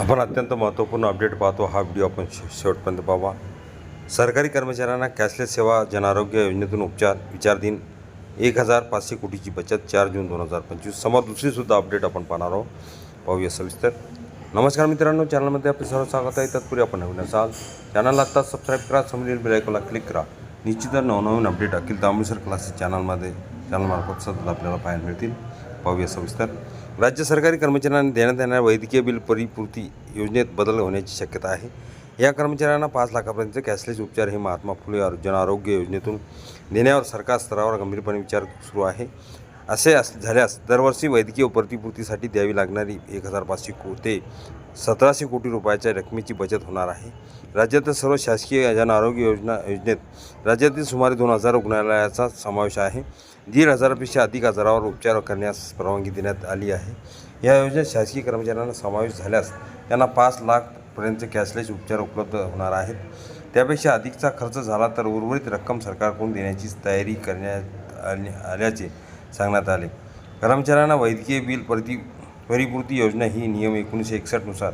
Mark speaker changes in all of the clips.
Speaker 1: आपण अत्यंत महत्त्वपूर्ण अपडेट पाहतो. हा व्हिडिओ आपण शेवटपर्यंत पाहावा. सरकारी कर्मचाऱ्यांना कॅशलेस सेवा जनआरोग्य योजनेतून उपचार विचारधीन एक हजार पाचशे कोटीची बचत चार जून दोन हजार पंचवीस समोर दुसरीसुद्धा अपडेट आपण पाहणार आहोत. पाहूया सविस्तर. नमस्कार मित्रांनो चॅनलमध्ये आपले सर्व स्वागत आहे. तत्पूर्वी आपण नवीन असाल चॅनलला आत्ता सबस्क्राईब करा समोरील बेलायकोला क्लिक करा. निश्चितच नवनवीन अपडेट अखिल तांबळेसर क्लासेस चॅनलमध्ये चॅनलमार्फत सतत आपल्याला पाहायला मिळतील. पाहूया सविस्तर. राज्य सरकारी कर्मचाऱ्यांना देण्यात येणाऱ्या वैद्यकीय बिल परिपूर्ती योजनेत बदल होण्याची शक्यता आहे. या कर्मचाऱ्यांना पाच लाखापर्यंत कॅशलेस उपचार हे महात्मा फुले आरो- जन आरोग्य योजनेतून देण्यावर सरकार स्तरावर गंभीरपणे विचार सुरू आहे. असे अस झाल्यास दरवर्षी वैद्यकीय प्रतिपूर्तीसाठी द्यावी लागणारी एक हजार पाचशे को ते सतराशे कोटी रुपयाच्या रकमेची बचत होणार आहे. राज्यातील सर्व शासकीय जन आरोग्य योजना योजनेत राज्यातील सुमारे दोन हजार रुग्णालयाचा समावेश आहे. दीड हजारापेक्षा अधिक आजारावर उपचार करण्यास परवानगी देण्यात आली आहे. या योजनेत शासकीय कर्मचाऱ्यांना समावेश झाल्यास त्यांना पाच लाखपर्यंत कॅशलेस उपचार उपलब्ध होणार आहेत. त्यापेक्षा अधिकचा खर्च झाला तर उर्वरित रक्कम सरकारकडून देण्याची तयारी करण्यात आली आल्याचे सांगण्यात आले. कर्मचाऱ्यांना वैद्यकीय बिल प्रति परिपूर्ती योजना ही नियम एकोणीसशे एकसष्टनुसार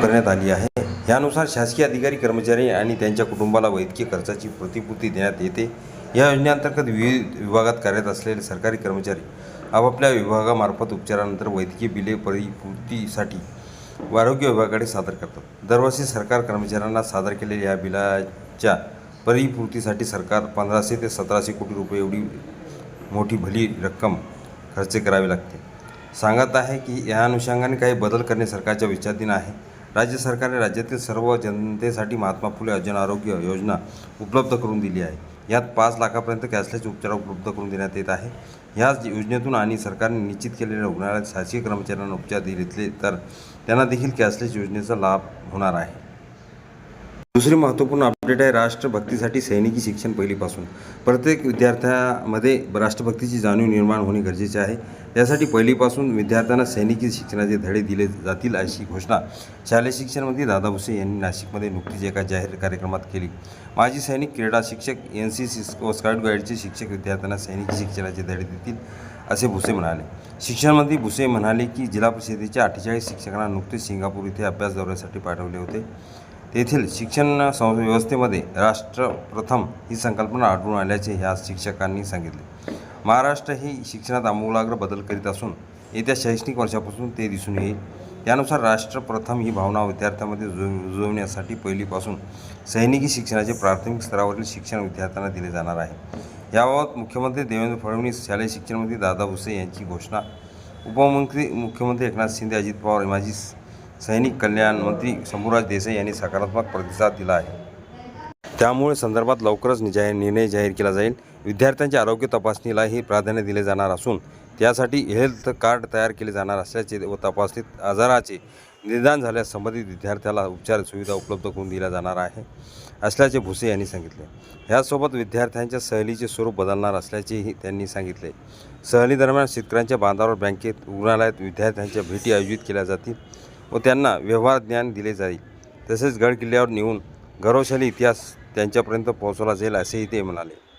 Speaker 1: करण्यात आली आहे. यानुसार शासकीय अधिकारी कर्मचारी आणि त्यांच्या कुटुंबाला वैद्यकीय खर्चाची प्रतिपूर्ती देण्यात येते. या योजनेअंतर्गत विविध विभागात कार्यरत असलेले सरकारी कर्मचारी आपापल्या विभागामार्फत उपचारानंतर वैद्यकीय बिले परिपूर्तीसाठी आरोग्य विभागाकडे सादर करतात. दरवर्षी सरकार कर्मचाऱ्यांना सादर केलेल्या या बिलाच्या परिपूर्तीसाठी सरकार पंधराशे ते सतराशे कोटी रुपये एवढी मोठी भली रक्कम खर्च करावी लागते. सांगत आहे की या अनुषंगाने काही बदल करणे सरकारच्या विचाराधीन आहे. राज्य सरकारने राज्यातील सर्व जनतेसाठी महात्मा फुले जन आरोग्य योजना उपलब्ध करून दिली आहे. यात पाच लाखापर्यंत कॅशलेस उपचार उपलब्ध करून देण्यात येत आहे. ह्याच योजनेतून आणि सरकारने निश्चित केलेल्या रुग्णालयात शासकीय कर्मचाऱ्यांना उपचार दिले तर त्यांना देखील कॅशलेस योजनेचा लाभ होणार आहे. दुसरी महत्त्वपूर्ण अपडेट आहे राष्ट्रभक्तीसाठी सैनिकी शिक्षण पहिलीपासून. प्रत्येक विद्यार्थ्यामध्ये राष्ट्रभक्तीची जाणीव निर्माण होणे गरजेचे आहे. त्यासाठी पहिलीपासून विद्यार्थ्यांना सैनिकी शिक्षणाचे धडे दिले जातील अशी घोषणा शालेय शिक्षणमंत्री दादा भुसे यांनी नाशिकमध्ये नुकतीच एका जाहीर कार्यक्रमात केली. माजी सैनिक क्रीडा शिक्षक एन सी सी व स्काउट गाईडचे शिक्षक विद्यार्थ्यांना सैनिकी शिक्षणाचे धडे देतील असे भुसे म्हणाले. शिक्षणमंत्री भुसे म्हणाले की जिल्हा परिषदेच्या अठ्ठेचाळीस शिक्षकांना नुकतेच सिंगापूर इथे अभ्यास दौऱ्यासाठी पाठवले होते. तेथील शिक्षण सं व्यवस्थेमध्ये राष्ट्रप्रथम ही संकल्पना आढळून आल्याचे ह्या शिक्षकांनी सांगितले. महाराष्ट्र ही शिक्षणात आमूलाग्र बदल करीत असून येत्या शैक्षणिक वर्षापासून ते दिसून येईल. त्यानुसार राष्ट्रप्रथम ही भावना विद्यार्थ्यांमध्ये रुजवण्यासाठी पहिलीपासून सैनिकी शिक्षणाचे प्राथमिक स्तरावरील शिक्षण विद्यार्थ्यांना दिले जाणार आहे. याबाबत मुख्यमंत्री देवेंद्र फडणवीस शालेय शिक्षणमंत्री दादा भुसे यांची घोषणा उपमुख्यमंत्री मुख्यमंत्री एकनाथ शिंदे अजित पवार माजी सैनिक कल्याण मंत्री शंभूराज देसाई यांनी सकारात्मक प्रतिसाद दिला आहे. त्यामुळे संदर्भात लवकरच जाहीर निर्णय जाहीर केला जाईल. विद्यार्थ्यांच्या आरोग्य तपासणीलाही प्राधान्य दिले जाणार असून त्यासाठी हेल्थ कार्ड तयार केले जाणार असल्याचे व तपासणीत आजाराचे निदान झाल्यास संबंधित विद्यार्थ्याला उपचार सुविधा उपलब्ध करून दिल्या जाणार आहे असल्याचे भुसे यांनी सांगितले. ह्यासोबत विद्यार्थ्यांच्या सहलीचे स्वरूप बदलणार असल्याचेही त्यांनी सांगितले. सहलीदरम्यान शेतकऱ्यांच्या बांधावर बँकेत रुग्णालयात विद्यार्थ्यांच्या भेटी आयोजित केल्या जातील. व त्यांना व्यवहार ज्ञान दिले जाईल. तसेच गड किल्ल्यावर नेऊन गौरवशाली इतिहास त्यांच्यापर्यंत पोहोचवला जाईल असेही ते म्हणाले.